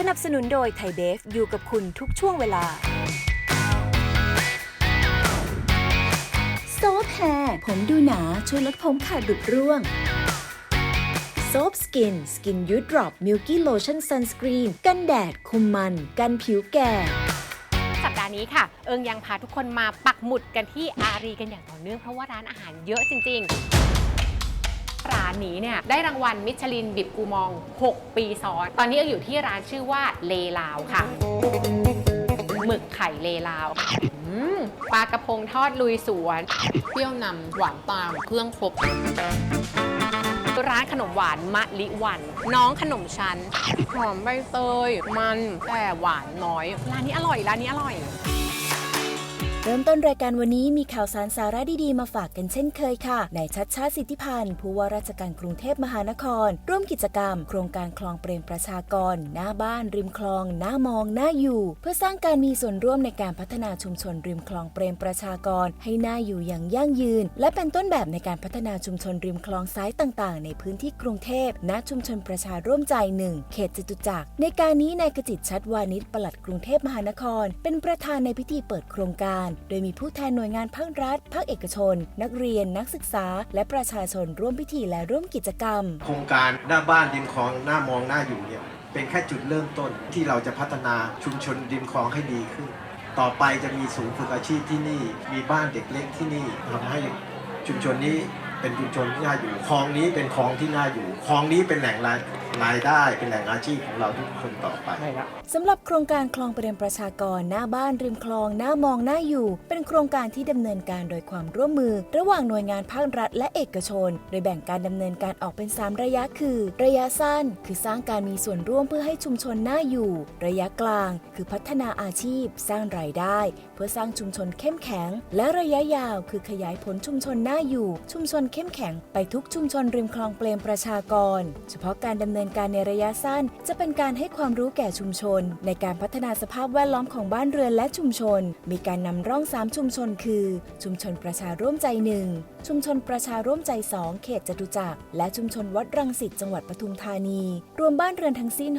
สนับสนุนโดยไทยเบฟอยู่กับคุณทุกช่วงเวลา โซฟแฮร์ผมดูหนาช่วยลดผมขาดดุดร่วง โซฟสกิน สกินยูดรอปมิลกี้โลชั่นซันสกรีน กันแดด คุมมัน กันผิวแก่สัปดาห์นี้ค่ะ เอิงยังพาทุกคนมาปักหมุดกันที่อารีกันอย่างต่อเนื่องเพราะว่าร้านอาหารเยอะจริง ๆ ร้านนี้เนี่ยได้รางวัลมิชลินบิบกูมอง 6 ปีซ้อน ตอนนี้เอิงอยู่ที่ร้านชื่อว่าเลลาวค่ะ หมึกไข่เลลาวปลากระพงทอดลุยสวน เปรี้ยวนำหวานตามเครื่องครบร้านขนมหวานมะลิวัน น้องขนมชั้นหอมใบเตย มันแต่หวานน้อย ร้านนี้อร่อย ร้านนี้อร่อย เริ่มต้นรายการวันนี้มีข่าวสารสาระดีๆ มาฝากกันเช่นเคยค่ะนายชัดชาติสิทธิพันธ์ผู้ว่าราชการกรุงเทพมหานคร ร่วมกิจกรรม โครงการคลองเปรมประชากร หน้าบ้าน ริมคลอง หน้ามอง หน้าอยู่ เพื่อสร้างการมีส่วนร่วมในการพัฒนาชุมชนริมคลองเปรมประชากร ให้หน่าอยู่อย่างยั่งยืน และเป็นต้นแบบในการพัฒนาชุมชนริมคลองซ้ายต่างๆ ในพื้นที่กรุงเทพณชุมชนประชาร่วมใจหนึ่งเขตจตุจักรในการนี้นายกจิตชัดวานิชปลัดกรุงเทพมหานคร เป็นประธานในพิธีเปิดโครงการโดยมีผู้แทนหน่วยงานภาครัฐ ภาคเอกชน นักเรียน นักศึกษา และประชาชนร่วมพิธีและร่วมกิจกรรม โครงการหน้าบ้านริมคลองหน้ามองหน้าอยู่เนี่ยเป็นแค่จุดเริ่มต้นที่เราจะพัฒนาชุมชนริมคลองให้ดีขึ้น ต่อไปจะมีศูนย์ฝึกอาชีพที่นี่ มีบ้านเด็กเล็กที่นี่ทำให้ชุมชนนี้เป็นชุมชนที่น่าอยู่คลองนี้เป็นคลองที่น่าอยู่คลองนี้เป็นแหล่ง รายรายได้เป็นแหล่งอาชีพของเราทุกคนต่อไปสำหรับโครงการคลองเปรมประชากรหน้าบ้านริมคลองหน้ามองหน้าอยู่ เป็นโครงการที่ดำเนินการโดยความร่วมมือ ระหว่างหน่วยงานภาครัฐและเอกชน โดยแบ่งการดำเนินการออกเป็น 3 ระยะคือ ระยะสั้น คือสร้างการมีส่วนร่วมเพื่อให้ชุมชนน่าอยู่ ระยะกลาง คือพัฒนาอาชีพ สร้างรายได้เพื่อสร้างชุมชนเข้มแข็ง และระยะยาวคือขยายผลชุมชนน่าอยู่ ชุมชนเข้มแข็งไปทุกชุมชนริมคลองเปรมประชากร เฉพาะการดำเนินการในระยะสั้น จะเป็นการให้ความรู้แก่ชุมชน ในการพัฒนาสภาพแวดล้อมของบ้านเรือนและชุมชน มีการนำร่อง 3 ชุมชน คือ ชุมชนประชาร่วมใจหนึ่งชุมชนประชาร่วมใจ 2 เขตจตุจักรและชุมชนวัดรังสิตจังหวัดปทุมธานี รวมบ้านเรือนทั้งสิ้น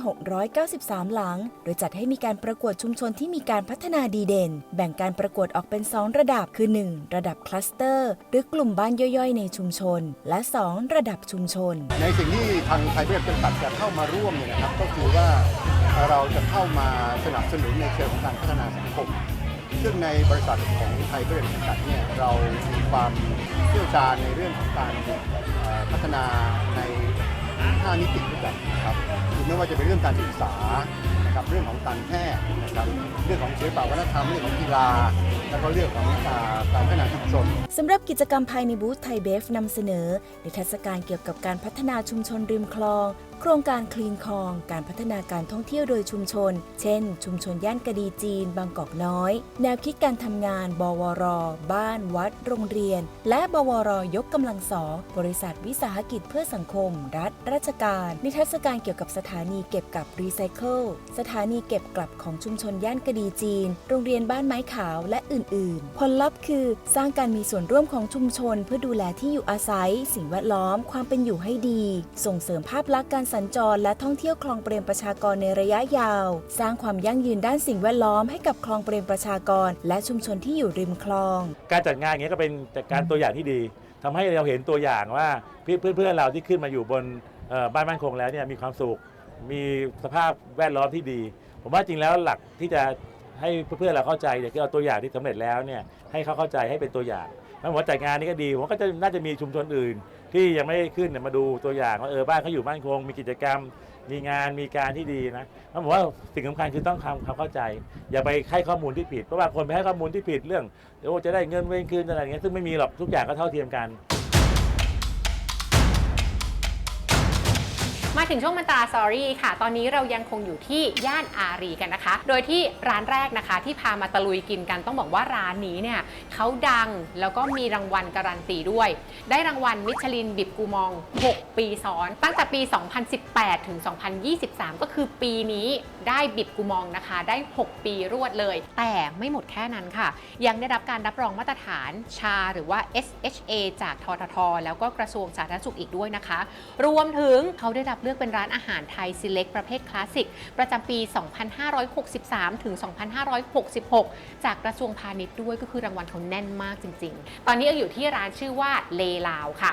693 หลัง โดยจัดให้มีการประกวดชุมชนที่มีการพัฒนาดีเด่น แบ่งการประกวดออกเป็น 2 ระดับคือ 1 ระดับคลัสเตอร์ หรือกลุ่มบ้านย่อยๆ ในชุมชน และ 2 ระดับชุมชน ในสิ่งที่ทางไทยเบฟจำกัดจะเข้ามาร่วมเนี่ยนะครับก็คือว่าเราจะเข้ามาสนับสนุนในเชิงของการพัฒนาสังคมซึ่งในบริษัทของไทยเบฟจำกัดเนี่ยเรามีความเชี่ยวชาญในเรื่องของการพัฒนาใน5นิติด้วยกันนะครับไม่ว่าจะเป็นเรื่องการศึกษา นะครับเรื่องของการแพทย์นะครับเรื่องของศิลปวัฒนธรรมเรื่องของกีฬา แล้วก็เรื่องของการการพัฒนาชุมชนสำหรับกิจกรรมภายในบูธไทยเบฟนำเสนอนิทรรศการเกี่ยวกับการพัฒนาชุมชนริมคลอง โครงการคลีนคลอง การพัฒนาการท่องเที่ยวโดยชุมชน เช่น ชุมชนย่านกะดีจีน บางกอกน้อย แนวคิดการทำงาน บวร บ้าน วัด โรงเรียน และบวร ยกกำลังสองบริษัทวิสาหกิจเพื่อสังคม รัฐ ราชการ นิทรรศการเกี่ยวกับสถานีเก็บกับรีไซเคิลสถานีเก็บกลับของชุมชนย่านกะดีจีน โรงเรียนบ้านไม้ขาวและอื่น ๆ ผลลัพธ์คือสร้างการมีส่วนร่วมของชุมชน เพื่อดูแลที่อยู่อาศัย สิ่งแวดล้อม ความเป็นอยู่ให้ดี ส่งเสริมภาพลักษณ์การสัญจรและท่องเที่ยวคลองเปรมประชากรในระยะยาว สร้างความยั่งยืนด้านสิ่งแวดล้อมให้กับคลองเปรมประชากร และชุมชนที่อยู่ริมคลอง การจัดงานอย่างเงี้ยก็เป็นจัดการตัวอย่างที่ดีทำให้เราเห็นตัวอย่างว่าเพื่อนเพื่อนๆเราที่ขึ้นมาอยู่บนเอ่อบ้านมั่นคงแล้วเนี่ยมีความสุข มีสภาพแวดล้อมที่ดี ผมว่าจริงแล้วหลักที่จะให้เพื่อนๆเราเข้าใจเนี่ยคือเอาตัวอย่างที่สำเร็จแล้วเนี่ยให้เขาเข้าใจให้เป็นตัวอย่างแล้วผมว่าจัดงานนี้ก็ดีผมว่าก็จะน่าจะมีชุมชนอื่น ที่ยังไม่ได้ขึ้นเนี่ยมาดูตัวอย่างว่าเออบ้านเขาอยู่มั่นคงมีกิจกรรม มีงานมีการที่ดีนะแล้วผมว่าสิ่งสำคัญคือต้องทำความเข้าใจ อย่าไปให้ข้อมูลที่ผิดเพราะว่าคนไปให้ข้อมูลที่ผิดเรื่องเดี๋ยวจะได้เงินเว้นคืนอะไรอย่างเงี้ยซึ่งไม่มีหรอกทุกอย่างก็เท่าเทียมกัน มาถึงช่วงมันตาสอรี่ค่ะ ตอนนี้เรายังคงอยู่ที่ย่านอารีกันนะคะ โดยที่ร้านแรกนะคะที่พามาตะลุยกินกันต้องบอกว่าร้านนี้เนี่ยเขาดังแล้วก็มีรางวัลการันตีด้วย ได้รางวัลมิชลินบิบกูมอง 6 ปีซ้อน ตั้งแต่ปี 2018 ถึง 2023 ก็คือปีนี้ได้บิบกูมองนะคะ ได้ 6 ปีรวดเลย แต่ไม่หมดแค่นั้นค่ะ ยังได้รับการรับรองมาตรฐานชาหรือว่า SHA จากททท แล้วก็กระทรวงสาธารณสุขอีกด้วยนะคะ รวมถึงเขาได้รับลือกเป็นร้านอาหารไทยซีเล็กประเภทคลาสสิก ประจำปี 2563 ถึง 2566 จากกระทรวงพาณิชย์ด้วยก็คือรางวัลเขาแน่นมากจริง ๆ ตอนนี้เราอยู่ที่ร้านชื่อว่าเลลาวค่ะ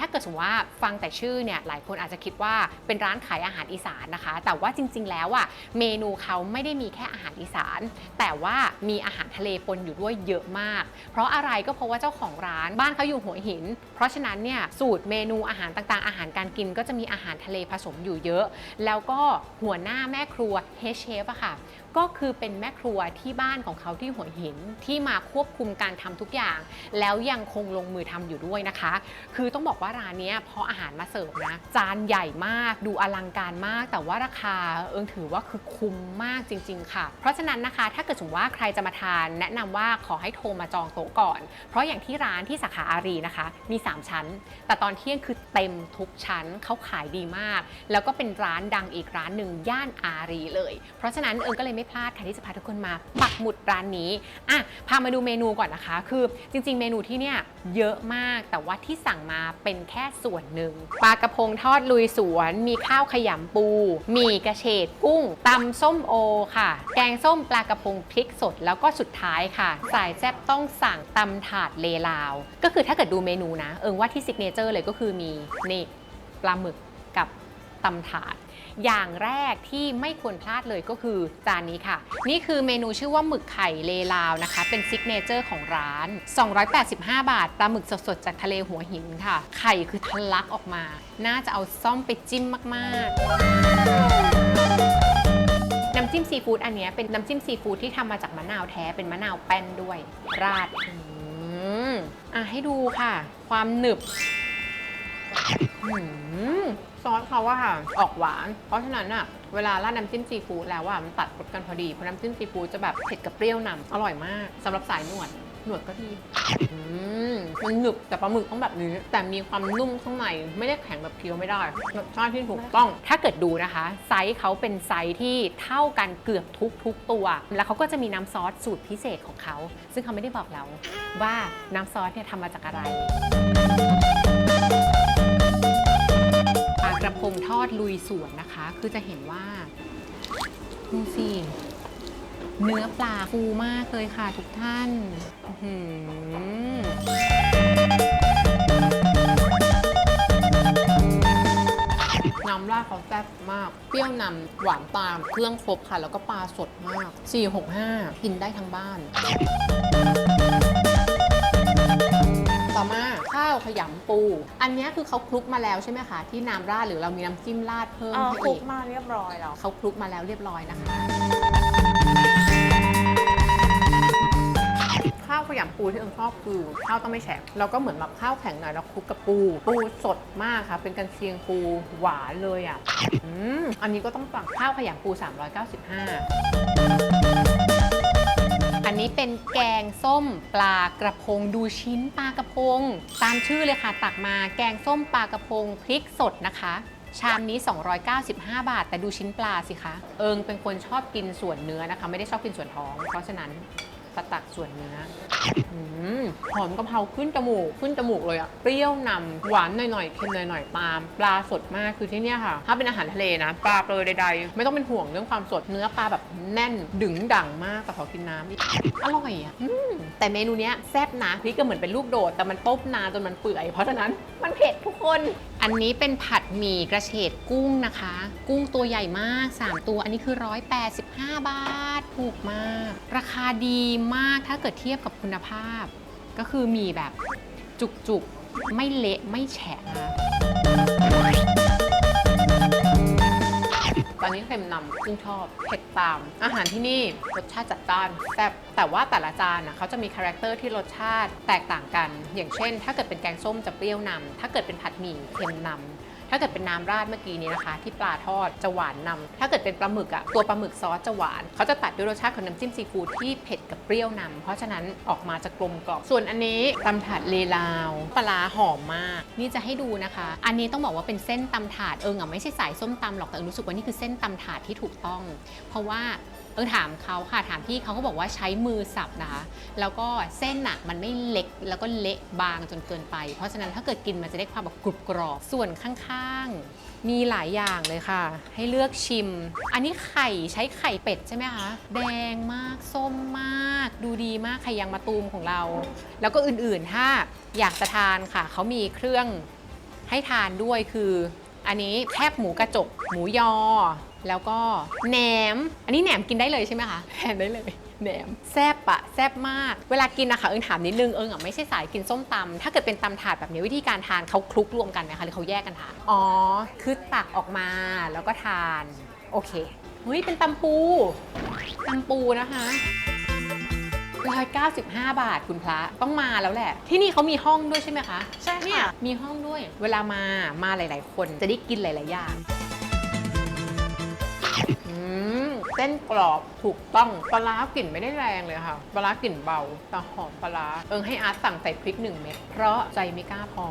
ถ้าเกิดสมมติว่าฟังแต่ชื่อเนี่ยหลายคนอาจจะคิดว่าเป็นร้านขายอาหารอีสานนะคะ แต่ว่าจริง ๆ แล้วอะเมนูเขาไม่ได้มีแค่อาหารอีสาน แต่ว่ามีอาหารทะเลปนอยู่ด้วยเยอะมาก เพราะอะไรก็เพราะว่าเจ้าของร้านบ้านเขาอยู่หัวหิน เพราะฉะนั้นเนี่ยสูตรเมนูอาหารต่างๆ อาหารการกินก็จะมีอาหารทะเลผสมอยู่เยอะ แล้วก็หัวหน้าแม่ครัวเฮเชฟอะค่ะ ก็คือเป็นแม่ครัวที่บ้านของเขาที่หัวหินที่มาควบคุมการทำทุกอย่าง แล้วยังคงลงมือทำอยู่ด้วยนะคะ คือต้องบอกว่าร้านนี้พออาหารมาเสิร์ฟนะจานใหญ่มากดูอลังการมาก แต่ว่าราคาเอิงถือว่าคือคุ้มมากจริง ๆ ค่ะ เพราะฉะนั้นนะคะ ถ้าเกิดสมมติว่าใครจะมาทาน แนะนำว่าขอให้โทรมาจองโต๊ะก่อน เพราะอย่างที่ร้านที่สาขาอารีนะคะ มี 3 ชั้น แต่ตอนเที่ยงคือเต็มทุกชั้นเขาขายดีมาก แล้วก็เป็นร้านดังอีกร้านหนึ่งย่านอารีเลย เพราะฉะนั้นเอิงก็เลยไม่พลาดค่ะที่จะพาทุกคนมาปักหมุดร้านนี้อะพามาดูเมนูก่อนนะคะ คือจริง ๆ เมนูที่เนี่ยเยอะมากแต่ว่าที่สั่งมาเป็นแค่ส่วนหนึ่งปลากระพงทอดลุยสวน มีข้าวขยำปูมีกระเฉดกุ้งตำส้มโอค่ะ แกงส้มปลากระพงพริกสดแล้วก็สุดท้ายค่ะ สายแซ่บต้องสั่งตำถาดเลลาว ก็คือถ้าเกิดดูเมนูนะ เอิงว่าที่ซิกเนเจอร์เลยก็คือมีนี่ปลาหมึก ตำถาด อย่างแรกที่ไม่ควรพลาดเลยก็คือจานนี้ค่ะ นี่คือเมนูชื่อว่าหมึกไข่เลลาวนะคะ เป็นซิกเนเจอร์ของร้าน 285 บาทปลาหมึกสดๆ จากทะเลหัวหินค่ะ ไข่คือทะลักออกมา น่าจะเอาซ่อมไปจิ้มมากๆน้ำจิ้มซีฟู้ดอันนี้เป็นน้ำจิ้มซีฟู้ดที่ทำมาจากมะนาวแท้เป็นมะนาวแป้นด้วย ราดอืมอะให้ดูค่ะ ความหนึบอืม ซอสเขาอะค่ะ ออกหวาน เพราะฉะนั้นอะเวลาราดน้ำจิ้มซีฟู้ดแล้วอะมันตัดรสกันพอดี เพราะน้ำจิ้มซีฟู้ดจะแบบเผ็ดกับเปรี้ยวนำอร่อยมากสำหรับสายหนวด หนวดก็ดีอืมมันหนึบแต่ปลาหมึกต้องแบบนี้ แต่มีความนุ่มข้างในไม่ได้แข็งแบบเคี้ยวไม่ได้รสชาติที่ถูกต้อง ถ้าเกิดดูนะคะ ไซส์เขาเป็นไซส์ที่เท่ากันเกือบทุกทุกตัว แล้วเขาก็จะมีน้ำซอสสูตรพิเศษของเขา ซึ่งเขาไม่ได้บอกเราว่าน้ำซอสเนี่ยทำมาจากอะไร ระพงทอดลุยสวนนะคะ คือจะเห็นว่าดูสิเนื้อปลาฟูมากเลยค่ะทุกท่านอื้อหือน้ำราดเขาแซ่บมาก เปรี้ยวนำหวานตาม เครื่องครบค่ะ แล้วก็ปลาสดมาก 465 กินได้ทั้งบ้าน ต่อมาข้าวขยำปู อันเนี้ยคือเขาคลุกมาแล้วใช่ไหมคะที่น้ำราดหรือเรามีน้ำจิ้มราดเพิ่มอ๋อให้คลุอีกกมาเรียบร้อยแล้วเขาคลุกมาแล้วเรียบร้อยนะคะข้าวขยำปูที่เอิงชอบคือข้าวต้องไม่แฉะแล้วก็เหมือนแบบข้าวแข็งหน่อยแล้วคลุกกับปู ปูสดมากค่ะ เป็นกันเชียงปูหวานเลยอะอืมอันนี้ก็ต้องสั่งข้าวขยำปู 395อั นนี้เป็นแกงส้มปลากระพง ดูชิ้นปลากระพง ตามชื่อเลยค่ะ ตักมาแกงส้มปลากระพงพริกสดนะคะ ชามนี้ 295 บาท แต่ดูชิ้นปลาสิคะ เอิงเป็นคนชอบกินส่วนเนื้อนะคะ ไม่ได้ชอบกินส่วนท้อง เพราะฉะนั้น จะตักส่วนเนื้ออืมหอมกะเพราขึ้นจมูกขึ้นจมูกเลยอะเปรี้ยวนำหวานหน่อยๆเค็มหน่อยๆตามปลาสดมากคือที่เนี่ยค่ะ ถ้าเป็นอาหารทะเลนะ ปลาเปลือยใดๆ ไม่ต้องเป็นห่วงเรื่องความสดเนื้อปลาแบบแน่นดึงดังมากแต่ขอกินน้ำอีกอร่อยอะอืม แต่เมนูเนี้ยแซ่บนะพริกก็เหมือนเป็นลูกโดด แต่มันต้มนานจนมันเปื่อย เพราะฉะนั้นมันเผ็ดทุกคน อันนี้เป็นผัดหมี่กระเฉดกุ้งนะคะ กุ้งตัวใหญ่มาก 3 ตัวอันนี้คือ 185 บาท ถูกมาก ราคาดีมากถ้าเกิดเทียบกับคุณภาพ ก็คือมีแบบจุกๆ ไม่เละไม่แฉะนะ ตอนนี้เค็มนำซึ่งชอบเผ็ดตาม อาหารที่นี่รสชาติจัดจ้านแซ่บแต่ว่าแต่ละจานนะเขาจะมีคาแรคเตอร์ที่รสชาติแตกต่างกัน อย่างเช่น ถ้าเกิดเป็นแกงส้มจะเปรี้ยวนำถ้าเกิดเป็นผัดหมี่เค็มนำ ถ้าเกิดเป็นน้ำราดเมื่อกี้นี้นะคะ ที่ปลาทอดจะหวานนำถ้าเกิดเป็นปลาหมึกอะตัวปลาหมึกซอสจะหวานเขาจะตัดด้วยรสชาติของน้ำจิ้มซีฟู้ดที่เผ็ดกับเปรี้ยวนำเพราะฉะนั้นออกมาจะกลมกล่อมส่วนอันนี้ตำถาดเลลาวปลาร้าหอมมาก นี่จะให้ดูนะคะ อันนี้ต้องบอกว่าเป็นเส้นตำถาดเอิงอะไม่ใช่สายส้มตำหรอกแต่เอิงรู้สึกว่านี่คือเส้นตำถาดที่ถูกต้อง เพราะว่า เอิงถามเขาค่ะถามพี่เขาเขาบอกว่าใช้มือสับนะคะ แล้วก็เส้นอะมันไม่เล็กแล้วก็เละบางจนเกินไป เพราะฉะนั้นถ้าเกิดกินมันจะได้ความแบบกรุบกรอบส่วนข้างๆ มีหลายอย่างเลยค่ะ ให้เลือกชิม อันนี้ไข่ใช้ไข่เป็ดใช่ไหมคะแดงมากส้มมาก ดูดีมากไข่ยางมะตูมของเรา แล้วก็อื่นๆถ้าอยากจะทานค่ะเขามีเครื่องให้ทานด้วยคืออันนี้แคบหมูกระจก หมูยอ แล้วก็แหนม อันนี้แหนมกินได้เลยใช่ไหมคะแทนได้เลยแหนมแซบอะแซบมาก เวลากินนะคะเอิงถามนิดนึงเอิงอะไม่ใช่สายกินส้มตำถ้าเกิดเป็นตำถาดแบบนี้วิธีการทานเขาคลุกรวมกันไหมคะหรือเขาแยกกันทานอ๋อคือตักออกมาแล้วก็ทาน โอเคเฮ้ยเป็นตำปูตำปูนะคะ195 บาทคุณพระต้องมาแล้วแหละ ที่นี่เขามีห้องด้วยใช่ไหมคะ ใช่ค่ะเนี่ยมีห้องด้วย เวลามามาหลาย ๆ คนจะได้กินหลาย ๆ อย่าง เส้นกรอบถูกต้องปลาร้ากลิ่นไม่ได้แรงเลยค่ะปลาร้ากลิ่นเบาแต่หอมปลาร้าเอิงให้อาร์ตสั่งใส่พริกหนึ่งเม็ดเพราะใจไม่กล้าพอ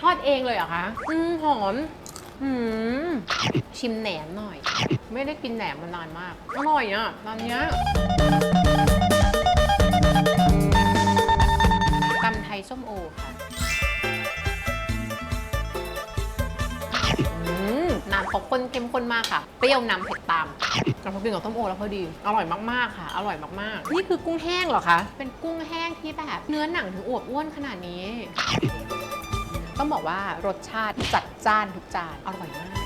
ทอดเองเลยเหรอคะอืมหอมอืมชิมแหนมหน่อย ไม่ได้กินแหนมมานานมากอร่อยอะร้านเนี้ยตำไทยส้มโอค่ะำเขาข้นเข้มข้นมากค่ะ เปรี้ยวนำเผ็ดตามแล้วพอกินกับส้มโอแล้วพอดี อร่อยมากๆค่ะ อร่อยมากๆ นี่คือกุ้งแห้งเหรอคะ เป็นกุ้งแห้งที่แบบเนื้อหนังถึงอวบอ้วนขนาดนี้ ต้องบอกว่ารสชาติจัดจ้านทุกจาน อร่อยมาก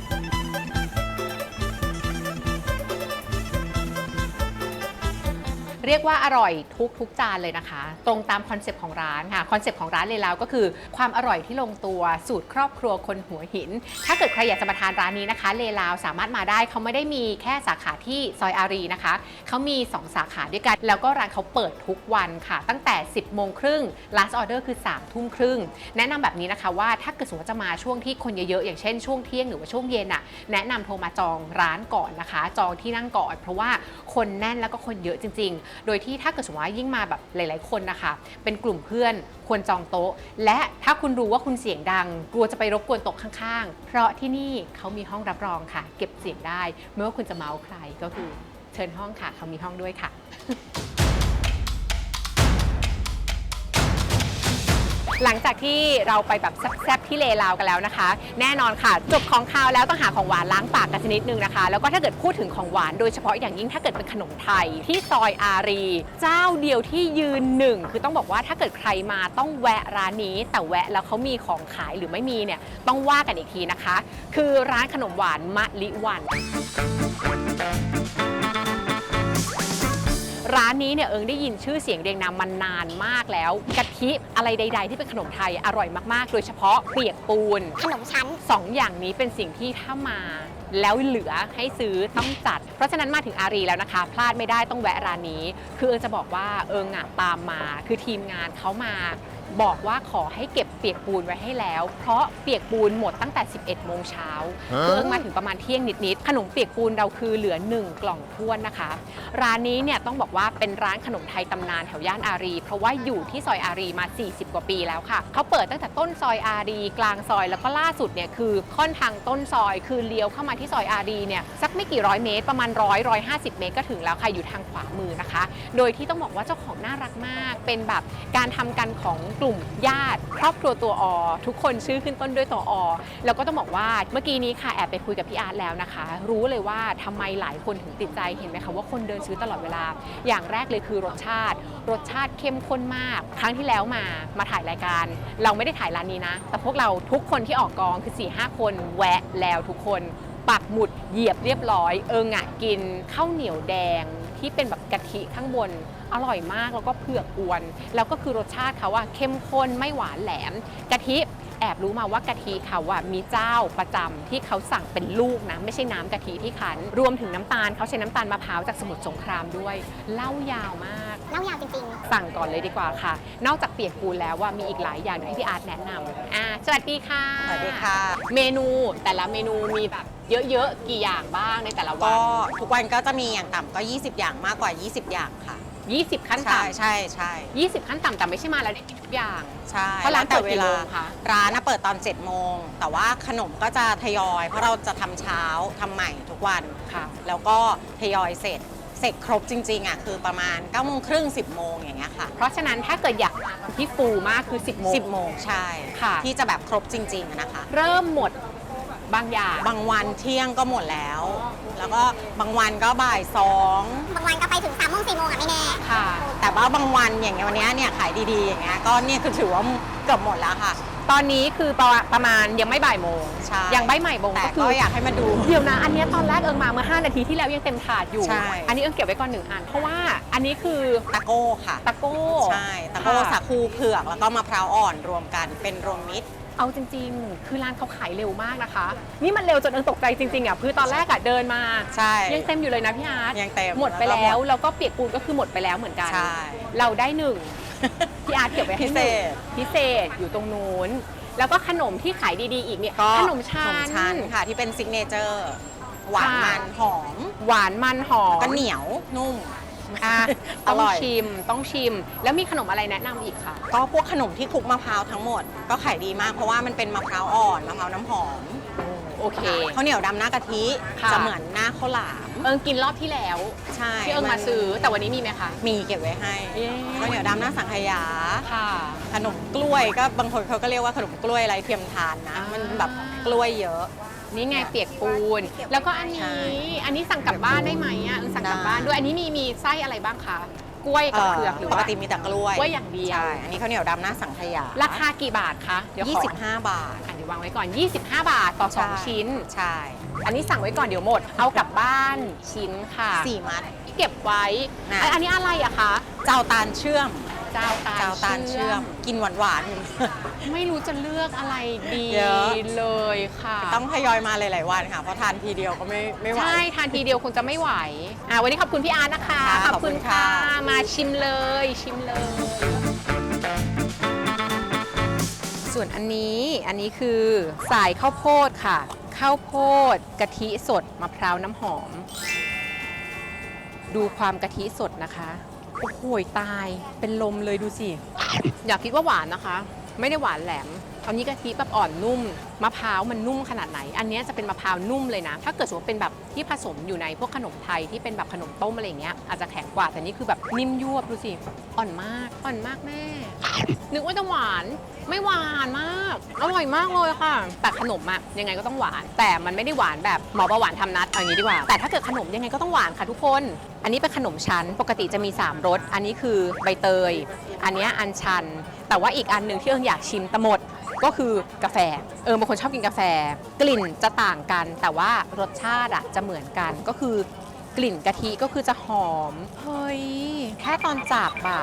เรียกว่าอร่อยทุกทุกจานเลยนะคะ ตรงตามคอนเซปต์ของร้านค่ะคอนเซปต์ของร้านเลยแล้วก็คือ ความอร่อยที่ลงตัวสูตรครอบครัวคนหัวหิน ถ้าเกิดใครอยากจะมาทานร้านนี้นะคะ เลลาวสามารถมาได้เขาไม่ได้มีแค่สาขาที่ซอยอารีนะคะเขามี 2 สาขาด้วยกัน แล้วก็ร้านเขาเปิดทุกวันค่ะ ตั้งแต่ 10โมงครึ่ง last order คือ3ทุ่มครึ่ง แนะนำแบบนี้นะคะว่าถ้าเกิดสมมติว่าจะมาช่วงที่คนเยอะๆ อย่างเช่นช่วงเที่ยงหรือว่าช่วงเย็นอะแนะนำโทรมาจองร้านก่อนนะคะ จองที่นั่งก่อน เพราะว่าคนแน่นแล้วก็คนเยอะจริงๆโดยที่ถ้าเกิดสมมติว่ายิ่งมาแบบหลาย ๆ คนนะคะ เป็นกลุ่มเพื่อนควรจองโต๊ะ และถ้าคุณรู้ว่าคุณเสียงดัง กลัวจะไปรบกวนโต๊ะข้าง ๆ เพราะที่นี่เขามีห้องรับรองค่ะ เก็บเสียงได้ ไม่ว่าคุณจะเมาส์ใครก็คือเชิญห้องค่ะเขามีห้องด้วยค่ะ หลังจากที่เราไปแบบแซ่บๆที่เลลาวกันแล้วนะคะ แน่นอนค่ะ จบของคาวแล้วต้องหาของหวานล้างปากกันชนิดนึงนะคะ แล้วก็ถ้าเกิดพูดถึงของหวานโดยเฉพาะอย่างยิ่งถ้าเกิดเป็นขนมไทยที่ซอยอารี เจ้าเดียวที่ยืนหนึ่งคือต้องบอกว่าถ้าเกิดใครมาต้องแวะร้านนี้ แต่แวะแล้วเขามีของขายหรือไม่มีเนี่ยต้องว่ากันอีกทีนะคะ คือร้านขนมหวานมะลิวัน ร้านนี้เนี่ยเอิงได้ยินชื่อเสียงเรียงนามมานานมากแล้วกะทิอะไรใด ๆ ที่เป็นขนมไทยอร่อยมากๆ โดยเฉพาะเปียกปูน ขนมชั้นสองอย่างนี้เป็นสิ่งที่ถ้ามาแล้วเหลือให้ซื้อต้องจัด เพราะฉะนั้นมาถึงอารีแล้วนะคะ พลาดไม่ได้ต้องแวะร้านนี้ คือเอิงจะบอกว่าเอิงอะตามมา คือทีมงานเขามา บอกว่าขอให้เก็บเปียกปูนไว้ให้แล้ว เพราะเปียกปูนหมดตั้งแต่ 11 โมงเช้าคือเอิงมาถึงประมาณเที่ยงนิดๆขนมเปียกปูนเราคือเหลือ 1 กล่องท้วนนะคะ ร้านนี้เนี่ยต้องบอกว่าเป็นร้านขนมไทยตำนานแถวย่านอารี เพราะว่าอยู่ที่ซอยอารีมา 40 กว่าปีแล้วค่ะเขาเปิดตั้งแต่ต้นซอยอารีกลางซอยแล้วก็ล่าสุดเนี่ยคือค่อนทางต้นซอยคือเลี้ยวเข้ามาที่ซอยอารีเนี่ยสักไม่กี่ร้อยเมตรประมาณร้อยร้อยห้าสิบเมตรก็ถึงแล้วค่ะอยู่ทางขวามือนะคะ โดยที่ต้องบอกว่าเจ้าของน่ารักมาก เป็นแบบการทำกันของกลุ่มญาติ ครอบครัวตัวอทุกคนชื่อขึ้นต้นด้วยตัวอแล้วก็ต้องบอกว่าเมื่อกี้นี้ค่ะแอบไปคุยกับพี่อาร์ตแล้วนะคะ รู้เลยว่าทำไมหลายคนถึงติดใจเห็นไหมคะว่าคนเดินซื้อตลอดเวลา อย่างแรกเลยคือรสชาติ รสชาติเข้มข้นมาก ครั้งที่แล้วมามาถ่ายรายการ เราไม่ได้ถ่ายร้านนี้นะ แต่พวกเราทุกคนที่ออกกองคือ4ี่ห้าคนแวะแล้วทุกคนปักหมุดเหยียบเรียบร้อย เอิงอะกินข้าวเหนียวแดง ที่เป็นแบบกะทิข้างบนอร่อยมากแล้วก็เผือกกวน แล้วก็คือรสชาติเขาว่าเข้มข้นไม่หวานแหลมกะทิแอบรู้มาว่ากะทิเขาอะมีเจ้าประจำที่เขาสั่งเป็นลูกนะไม่ใช่น้ำกะทิที่คั้นรวมถึงน้ำตาลเขาใช้น้ำตาลมะพร้าวจากสมุทรสงครามด้วยเล่ายาวมาก เล่ายาวจริงสั่งก่อนเลยดีกว่าค่ะ นอกจากเปียกปูนแล้วว่ามีอีกหลายอย่างเดี๋ยวให้พี่อาร์ตแนะนำอ่าสวัสดีค่ะ สวัสดีค่ะ เมนูแต่ละเมนูมีแบบเยอะๆ กี่อย่างบ้างในแต่ละวัก็น ทุกวันก็จะมีอย่างต่ำก็ 20 อย่างมากกว่า 20 อย่างค่ะ20 ขั้นใช่ต่ำใช่ใช่20 ขั้นต่ำแต่ไม่ใช่มาแล้วได้กินทุกอย่าง ใช่เพราะร้านแต่เปิดกี่โมงคะ ร้านน่ะเปิดตอน7จ็ดโมง แต่ว่าขนมก็จะทยอย เพราะเราจะทำเช้าทำใหม่ทุกวัน ค่ะ แล้วก็ทยอยเสร็จ เสร็จครบจริงๆอะคือประมาณ9ก้าโมงครึ่งสิบโมงอย่างเงี้ยค่ะเพราะฉะนั้นถ้าเกิดอยากมาที่ฟูมากคือ 10โมง สิบโมงใช่ค่ะ ที่จะแบบครบจริงๆอะนะคะ เริ่มหมดบางอย่าง บางวันเที่ยงก็หมดแล้ว แล้วก็บางวันก็บ่ายสองบางวันก็ไปถึง3ามโมงสี่โมงอะไม่แน่ ค่ะ แต่ว่าบางวันอย่างเงี้ยวันเนี้ยเนี่ยขายดีๆอย่างเงี้ยก็เนี่ยคือถือว่าเกือบหมดแล้วค่ะ ตอนนี้คือประมาณประมาณยังไม่บ่ายโมงใช่ ยังไม่บ่ายโมงแต่ก็คืก็ออยากให้มาดู เดี๋ยวนะ อันเนี้ยตอนแรกเอิงมาเมื่อ 5 นาทีที่แล้วยังเต็มถาดอยู่ ใช่ อันนี้เอิงเก็บไว้ก่อนหนึ่งอัน เพราะว่าอันนี้คือตะโก้ค่ะ ตะโก้ ใช่ตะโก้ค่ะ สาคูเผือกแล้วก็มะพร้าวอ่อนรวมกันเป็นรวมมิตร เอาจริง ๆ คือร้านเขาขายเร็วมากนะคะ นี่มันเร็วจนเอิงตกใจจริงๆอะคือตอนแรกอะเดินมาใช่ยังเต็มอยู่เลยนะพี่อาร์ตยังเต็มหมดไปแล้วก็แล้วหมดแล้วก็เปียกปูนก็คือหมดไปแล้วเหมือนกัน ใช่ เราได้หนึ่ง พี่อาร์ตเก็บไว้ให้พิหเศนึ่งษพิเศษอยู่ตรงนู้น แล้วก็ขนมที่ขายดีๆ อีกเนี่ยก็ขนมชัขนมชั้นนค่ะที่เป็นซิกเนเจอร์ หวานค่ะมันหอมหวานมันหอมก็เหนียวนุ่ม อะอต้องร่อย ชิมต้องชิม แล้วมีขนมอะไรแนะนำอีกคะก็พวกขนมที่คลุกมะพร้าวทั้งหมด ก็ขายดีมากเพราะว่ามันเป็นมะพร้าวอ่อนมะพร้าวน้ำหอม โอเคข้าวเหนียวดำหน้ากะทิค่ะ จะเหมือนหน้าข้าวหลามเอิงกินรอบที่แล้ว ใช่ที่เอิงมาซื้อแต่วันนี้มีไหมคะ มีเก็บไว้ให้เย้ ข้าวเหนียวดำหน้าสังขยา ค่ะ ขนมกล้วยก็บางคนเขาก็เรียกว่าขนมกล้วยไรเทียมทานนะ อ่ามั มันแบบกล้วยเยอะ นี่ไงเปียกปูน แล้วก็อันใช่นี้ อันนี้สั่งกลับบ้านได้ไหมอะเอิงสั่งกลับได้ บ้านด้วยอันนี้มีมีไส้อะไรบ้างคะ กล้วยกับเผือกหรือปว่ากติมีแต่กล้วยกล้วยอย่างเดียว ใช่อันนี้ข้าวเหนียวดำหน้าสังขยาราคากี่บาทคะเดี๋ยวขอ25 บาท อะเดี๋ยววางไว้ก่อน 25 บาทต่อใช่2ชิ้น ใช่อันนี้สั่งไว้ก่อนเดี๋ยวหมด เอากลับบ้านชิ้นค่ะสี่มัด เก็บไว้ นะ อันอันนี้อะไรอะคะ เจ้าตาลเชื่อมเจ้าตาลเจ้าตาลเชื่อม กินหวานหวานไม่รู้จะเลือกอะไรดีเยอะ เลยค่ะๆต้องทยอยมาหลายๆวันค่ะ เพราะทานทีเดียวก็ไม่ไม่ไหว ใช่ทานทีเดียวคงจะไม่ไหวอะวันนี้ขอบคุณพี่อาร์ตนะคะค่ะขอบคุณค่ะ มาชิมเลยชิมเลย ส่วนอันนี้อันนี้คือสายข้าวโพดค่ะ ข้าวโพดกะทิสดมะพร้าวน้ำหอม ดูความกะทิสดนะคะ โอ้โหตายเป็นลมเลยดูสิ อยากคิดว่าหวานนะคะ ไม่ได้หวานแหลมอันนี้กะทิแบบอ่อนนุ่ม มะพร้าวมันนุ่มขนาดไหน อันนี้จะเป็นมะพร้าวนุ่มเลยนะ ถ้าเกิดสมมติเป็นแบบที่ผสมอยู่ในพวกขนมไทยที่เป็นแบบขนมต้มอะไรอย่างเงี้ยอาจจะแข็งกว่าแต่นี่คือแบบนิ่มยวบดูสิอ่อนมากอ่อนมากแม่นึกว่าจะหวานไม่หวานมาก อร่อยมากเลยค่ะ แต่ขนมอะยังไงก็ต้องหวาน แต่มันไม่ได้หวานแบบหมอประหวานทำนัดเอาอย่างนี้ดีกว่า แต่ถ้าเกิดขนมยังไงก็ต้องหวานค่ะทุกคน อันนี้เป็นขนมชั้น ปกติจะมี 3รส อันนี้คือใบเตย อันนี้อันชัน แต่ว่าอีกอันหนึ่งที่เอิงอยากชิมแตะหมดก็คือกาแฟ เออบางคนชอบกินกาแฟ กลิ่นจะต่างกัน แต่ว่ารสชาติอะจะเหมือนกันก็คือกลิ่นกะทิก็คือจะหอม เฮ้ย แค่ตอนจับอะ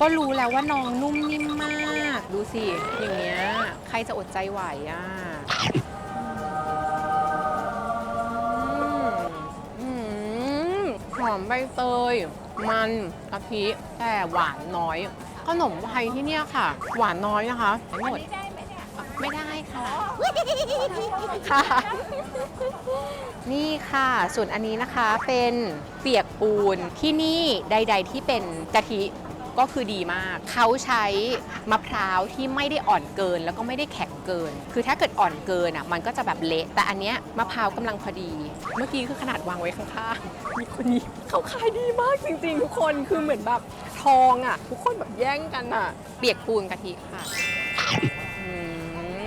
ก็รู้แล้วว่าน้องนุ่มนิ่มมาก ดูสิ อย่างเงี้ย ใครจะอดใจไหวอะอืมอืมหอมใบเตย มันกะทิแต่หวานน้อย ขนมไทยที่เนี่ยค่ะ หวานน้อยนะคะทั้งหมดไม่ได้ค่ะ ค่ะ นี่ค่ะ ส่วนอันนี้นะคะเป็นเปียกปูนที่นี่ใด ๆ ที่เป็นกะทิก็คือดีมาก เขาใช้มะพร้าวที่ไม่ได้อ่อนเกิน แล้วก็ไม่ได้แข็งเกิน คือถ้าเกิดอ่อนเกินอะมันก็จะแบบเละ แต่อันเนี้ยมะพร้าวกำลังพอดี เมื่อกี้คือขนาดวางไว้ข้างๆ มีคนนี้เขาขายดีมากจริงๆ ทุกคน คือเหมือนแบบท องอะ ทุกคนแบบแย่งกันอะ เปียกปูนกะทิค่ะอื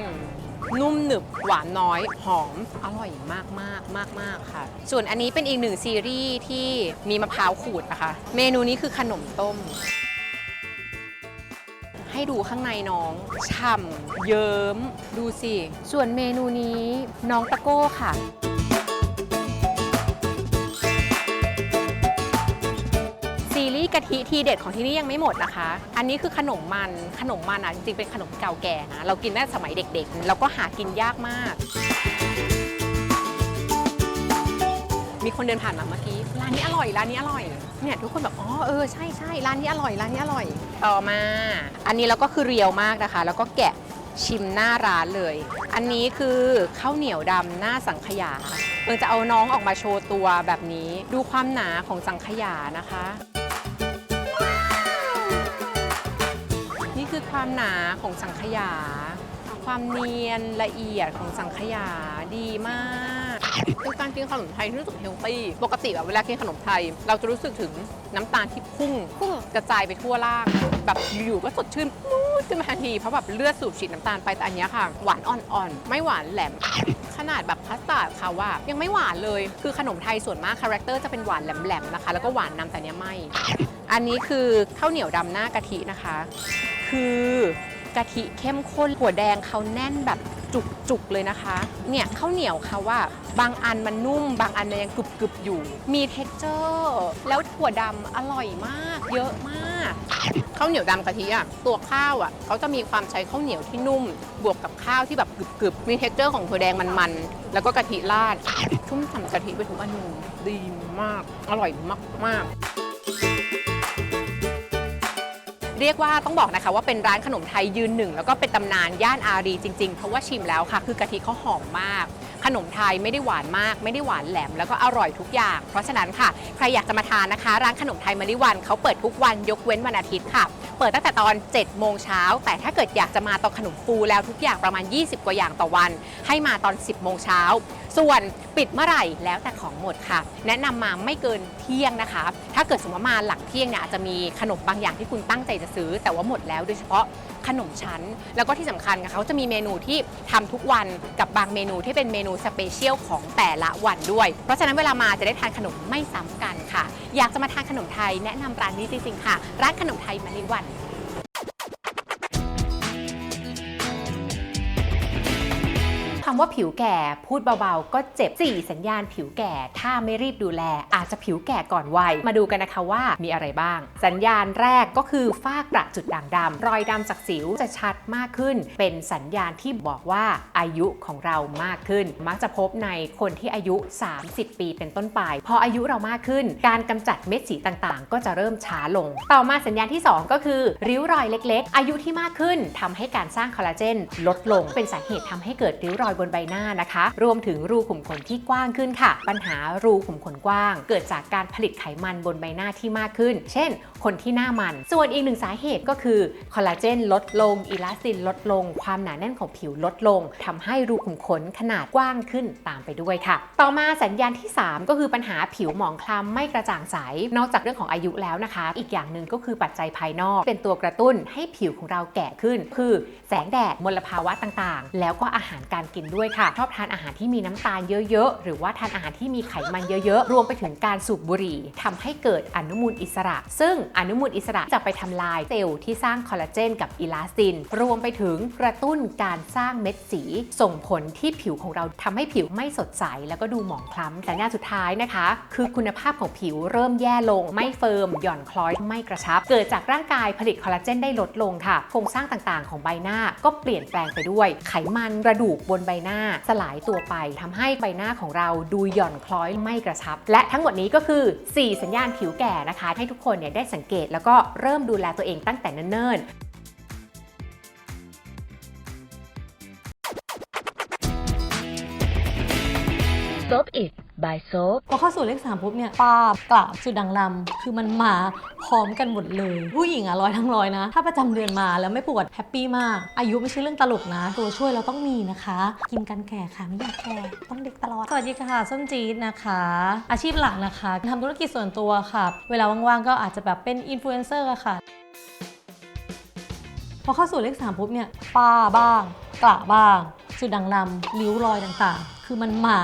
มนุ่มหนึบหวานน้อยหอมอร่อยมากมากมากมากค่ะ ส่วนอันนี้เป็นอีกหนึ่งซีรีส์ที่มีมะพร้าวขูดนะคะ เมนูนี้คือขนมต้ม ให้ดูข้างในน้องฉ่ำเยิ้ม ดูสิ ส่วนเมนูนี้น้องตะโก้ค่ะ กะทิทีเด็ดของที่นี่ยังไม่หมดนะคะ อันนี้คือขนมมันขนมมันอะจริงๆเป็นขนมเก่าแก่นะเรากินได้สมัยเด็กๆ แล้วก็หากินยากมาก มีคนเดินผ่านมาเมื่อกี้ร้านนี้อร่อยร้านนี้อร่อยเนี่ยทุกคนแบบอ๋อเออใช่ใช่ร้านนี้อร่อยร้านนี้อร่อย ต่อมา อันนี้เราก็คือเรียวมากนะคะ แล้วก็แกะชิมหน้าร้านเลย อันนี้คือข้าวเหนียวดำหน้าสังขยาเออจะเอาน้องออกมาโชว์ตัวแบบนี้ ดูความหนาของสังขยานะคะ ความหนาของสังขยา ความเนียนละเอียดของสังขยาดีมากคือการกินขนมไทยที่รู้สึกเฮลตี้ปกติแบบเวลากินขนมไทย เราจะรู้สึกถึงน้ำตาลที่พุ่งพุ่งกระจายไปทั่วร่าง แบบอยู่ๆก็สดชื่นปู๊ดขึ้นมาทันทีเพราะแบบเลือดสูบฉีดน้ำตาลไปแต่อันนี้ค่ะ หวานอ่อนๆ ไม่หวานแหลม ขนาดแบบพาสต้าค่ะว่า ยังไม่หวานเลยคือขนมไทยส่วนมากคาแรคเตอร์จะเป็นหวานแหลมๆนะคะ แล้วก็หวานนำแต่เนี้ยไม่ อันนี้คือข้าวเหนียวดำหน้ากะทินะคะ คือกะทิเข้มข้นหัวแดงเขาแน่นแบบจุกๆเลยนะคะ เนี่ยข้าวเหนียวเขาว่า บางอันมันนุ่ม บางอันมันยังกรึบๆอยู่ มีเท็กเจอร์แล้วถั่วดำอร่อยมาก เยอะมากข้าวเหนียวดำกะทิอะตัวข้าวอะเขาจะมีความใช้ข้าวเหนียวที่นุ่ม บวกกับข้าวที่แบบกรึบๆมีเท็กเจอร์ของถั่วแดงมันๆแล้วก็กะทิราดชุ่มฉ่ำกะทิไปทุกอนูดีมาก อร่อยมากๆ เรียกว่าต้องบอกนะคะว่าเป็นร้านขนมไทยยืนหนึ่งแล้วก็เป็นตำนานย่านอารีจริงๆ เพราะว่าชิมแล้วค่ะ คือกะทิเขาหอมมาก ขนมไทยไม่ได้หวานมาก ไม่ได้หวานแหลม แล้วก็อร่อยทุกอย่าง เพราะฉะนั้นค่ะ ใครอยากจะมาทานนะคะ ร้านขนมไทยมะลิวันเขาเปิดทุกวันยกเว้นวันอาทิตย์ค่ะ เปิดตั้งแต่ตอน 7 โมงเช้า แต่ถ้าเกิดอยากจะมาตอนขนมฟูแล้วทุกอย่างประมาณ 20 กว่าอย่างต่อวัน ให้มาตอน 10 โมงเช้าส่วนปิดเมื่อไหร่แล้วแต่ของหมดค่ะ แนะนำมาไม่เกินเที่ยงนะคะ ถ้าเกิดสมมติมาหลังเที่ยงเนี่ยอาจจะมีขนมบางอย่างที่คุณตั้งใจจะซื้อ แต่ว่าหมดแล้วโดยเฉพาะขนมชั้น แล้วก็ที่สำคัญค่ะเขาจะมีเมนูที่ทำทุกวันกับบางเมนูที่เป็นเมนูสเปเชียลของแต่ละวันด้วย เพราะฉะนั้นเวลามาจะได้ทานขนมไม่ซ้ำกันค่ะ อยากจะมาทานขนมไทยแนะนำร้านนี้จริงๆค่ะ ร้านขนมไทยมาริวันำว่าผิวแก่พูดเบาๆ ก็เจ็บ 4 สัญญาณผิวแก่ ถ้าไม่รีบดูแล อาจจะผิวแก่ก่อนวัย มาดูกันนะคะว่ามีอะไรบ้าง สัญญาณแรกก็คือฝ้ากระจุดด่างดำรอยดำจากสิวจะชัดมากขึ้น เป็นสัญญาณที่บอกว่าอายุของเรามากขึ้น มักจะพบในคนที่อายุ 30 ปีเป็นต้นไป พออายุเรามากขึ้น การกำจัดเม็ดสีต่างๆ ก็จะเริ่มช้าลง ต่อมาสัญญาณที่ 2 ก็คือริ้วรอยเล็ก ๆ อายุที่มากขึ้นทำให้การสร้างคอลลาเจนลดลงเป็นสาเหตุทำให้เกิดริ้วรอยบนใบหน้านะคะ รวมถึงรูขุมขนที่กว้างขึ้นค่ะ ปัญหารูขุมขนกว้าง เกิดจากการผลิตไขมันบนใบหน้าที่มากขึ้น เช่น คนที่หน้ามัน ส่วนอีกหนึ่งสาเหตุก็คือคอลลาเจนลดลงอิลาสตินลดลง ความหนาแน่นของผิวลดลงทำให้รูขุมขนขนาดกว้างขึ้นตามไปด้วยค่ะ ต่อมาสัญญาณที่ 3 ก็คือปัญหาผิวหมองคล้ำไม่กระจ่างใส นอกจากเรื่องของอายุแล้วนะคะ อีกอย่างหนึ่งก็คือปัจจัยภายนอก เป็นตัวกระตุ้นให้ผิวของเราแก่ขึ้น คือแสงแดดมลภาวะต่างๆ แล้วก็อาหารการกินด้วยค่ะ ชอบทานอาหารที่มีน้ำตาลเยอะๆ หรือว่าทานอาหารที่มีไขมันเยอะๆ รวมไปถึงการสูบบุหรี่ทำให้เกิดอนุมูลอิสระ ซึ่งอนุมูลอิสระจะไปทำลายเซลล์ที่สร้างคอลลาเจนกับอิลาสติน รวมไปถึงกระตุ้นการสร้างเม็ดสี ส่งผลที่ผิวของเราทำให้ผิวไม่สดใส แล้วก็ดูหมองคล้ำแต่หน้าสุดท้ายนะคะ คือคุณภาพของผิวเริ่มแย่ลง ไม่เฟิร์มหย่อนคล้อยไม่กระชับ เกิดจากร่างกายผลิตคอลลาเจนได้ลดลงค่ะโครงสร้างต่างๆ ของใบหน้าก็เปลี่ยนแปลงไปด้วยไขมันกระดูกบนใบหน้าสลายตัวไปทำให้ใบหน้าของเราดูหย่อนคล้อยไม่กระชับ และทั้งหมดนี้ก็คือ 4 สัญญาณผิวแก่นะคะ ให้ทุกคนเนี่ยได้สังเกตแล้วก็เริ่มดูแลตัวเองตั้งแต่เนิ่นๆ Soap It by Soap พอเข้าสู่เลขสามปุ๊บเนี่ยป้ากระจุดด่างดำคือมันมาพร้อมกันหมดเลย ผู้หญิงอะร้อยทั้งร้อยนะ ถ้าประจำเดือนมาแล้วไม่ปวดแฮปปี้มาก อายุไม่ใช่เรื่องตลกนะ ตัวช่วยเราต้องมีนะคะ กินกันแก่ค่ะ ไม่อยากแก่ต้องเด็กตลอด สวัสดีค่ะส้มจี๊ดนะคะ อาชีพหลักนะคะทำธุรกิจส่วนตัวค่ะ เวลาว่างๆก็อาจจะแบบเป็นอินฟลูเอนเซอร์ค่ะพอเข้าสู่เลขสามปุ๊บเนี่ยป้าบ้างกระบ้างจุดด่างดำริ้วรอยต่างๆ คือมันมา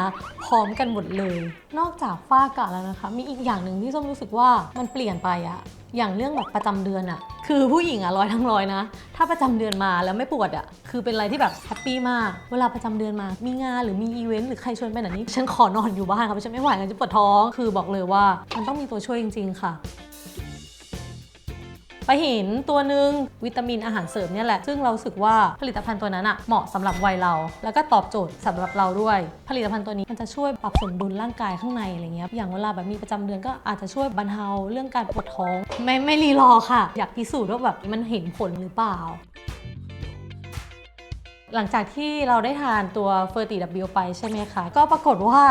พร้อมกันหมดเลย นอกจากฝ้ากระแล้วนะคะ มีอีกอย่างหนึ่งที่ส้มรู้สึกว่ามันเปลี่ยนไปอะอย่างเรื่องแบบประจำเดือนอะคือผู้หญิงอะร้อยทั้งร้อยนะ ถ้าประจำเดือนมาแล้วไม่ปวดอะคือเป็นอะไรที่แบบแฮปปี้มาก เวลาประจำเดือนมา มีงานหรือมีอีเวนต์หรือใครชวนไปไหนนี่ฉันขอนอนอยู่บ้านค่ะเพราะฉันไม่ไหวแล้วจะปวดท้อง คือบอกเลยว่ามันต้องมีตัวช่วยจริง ๆ ค่ะ ไปเห็นตัวหนึ่งวิตามินอาหารเสริมเนี่ยแหละ ซึ่งเราสึกว่าผลิตภัณฑ์ตัวนั้นอะเหมาะสำหรับวัยเรา แล้วก็ตอบโจทย์สำหรับเราด้วย ผลิตภัณฑ์ตัวนี้มันจะช่วยปรับสมดุลร่างกายข้างในอะไรเงี้ยอย่างเวลาแบบมีประจำเดือนก็อาจจะช่วยบรรเทาเรื่องการปวดท้อง ไม่ไม่รีรอค่ะ อยากพิสูจน์ว่าแบบมันเห็นผลหรือเปล่า หลังจากที่เราได้ทานตัวเฟอร์ติดับบิไปใช่ไหมคะ ก็ปรากฏว่า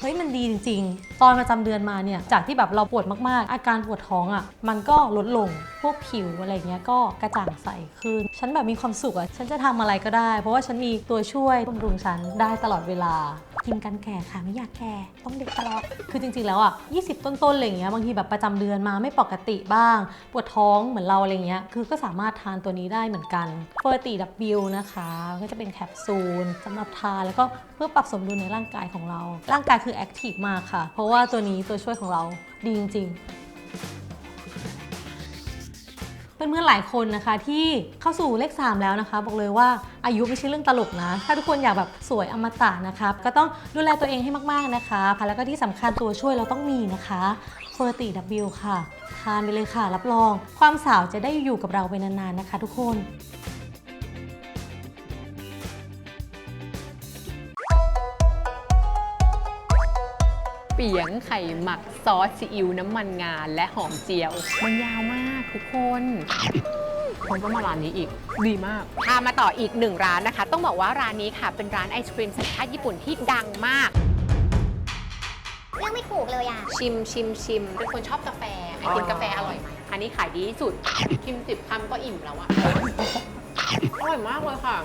เฮ้ยมันดีจริง ๆ ตอนประจำเดือนมาเนี่ย จากที่แบบเราปวดมากๆ อาการปวดท้องอะ่ะ มันก็ลดลง พวกผิวอะไรเงี้ยก็กระจ่างใสขึ้น ฉันแบบมีความสุขอะ่ะ ฉันจะทำอะไรก็ได้ เพราะว่าฉันมีตัวช่วยบำรุงฉันได้ตลอดเวลา กินกันแก่ค่ะไม่อยากแก่ต้องเด็กตลอด คือจริงๆแล้วอะ20 ต้นๆอะไรอย่างเงี้ยบางทีแบบประจำเดือนมาไม่ปกติบ้าง ปวดท้องเหมือนเราอะไรเงี้ยคือก็สามารถทานตัวนี้ได้เหมือนกันเฟอร์ติดับบิลนะคะก็จะเป็นแคปซูลสำหรับทานแล้วก็เพื่อปรับสมดุลในร่างกายของเรา ร่างกายคือแอคทีฟมากค่ะ เพราะว่าตัวนี้ตัวช่วยของเราดีจริงๆ เพื่อนๆหลายคนนะคะที่เข้าสู่เลข 3 แล้วนะคะ บอกเลยว่าอายุไม่ใช่เรื่องตลกนะ ถ้าทุกคนอยากแบบสวยอมตะนะคะก็ต้องดูแลตัวเองให้มากๆนะคะแล้วก็ที่สำคัญตัวช่วยเราต้องมีนะคะเฟอร์ติดับบิลค่ะ ทานไปเลยค่ะ รับรอง ความสาวจะได้อยู่กับเราไปนานๆนะคะ ทุกคน ปียงไข่หมักซอสซีอิ๊วน้ำมันงาและหอมเจียว มันยาวมากทุกคนคนต้องมาร้านนี้อีก ดีมากพามาต่ออีกหนึ่งร้านนะคะ ต้องบอกว่าร้านนี้ค่ะ เป็นร้านไอศครีมสัญชาติญี่ปุ่นที่ดังมาก เรื่องไม่ถูกเลยอะ ชิมชิมชิมเป็นคนชอบกาแฟไอติมกาแฟอร่อยไหมอันนี้ขายดีที่สุด ชิมสิบคำก็อิ่มแล้วอะอร่อยมากเลยค่ะ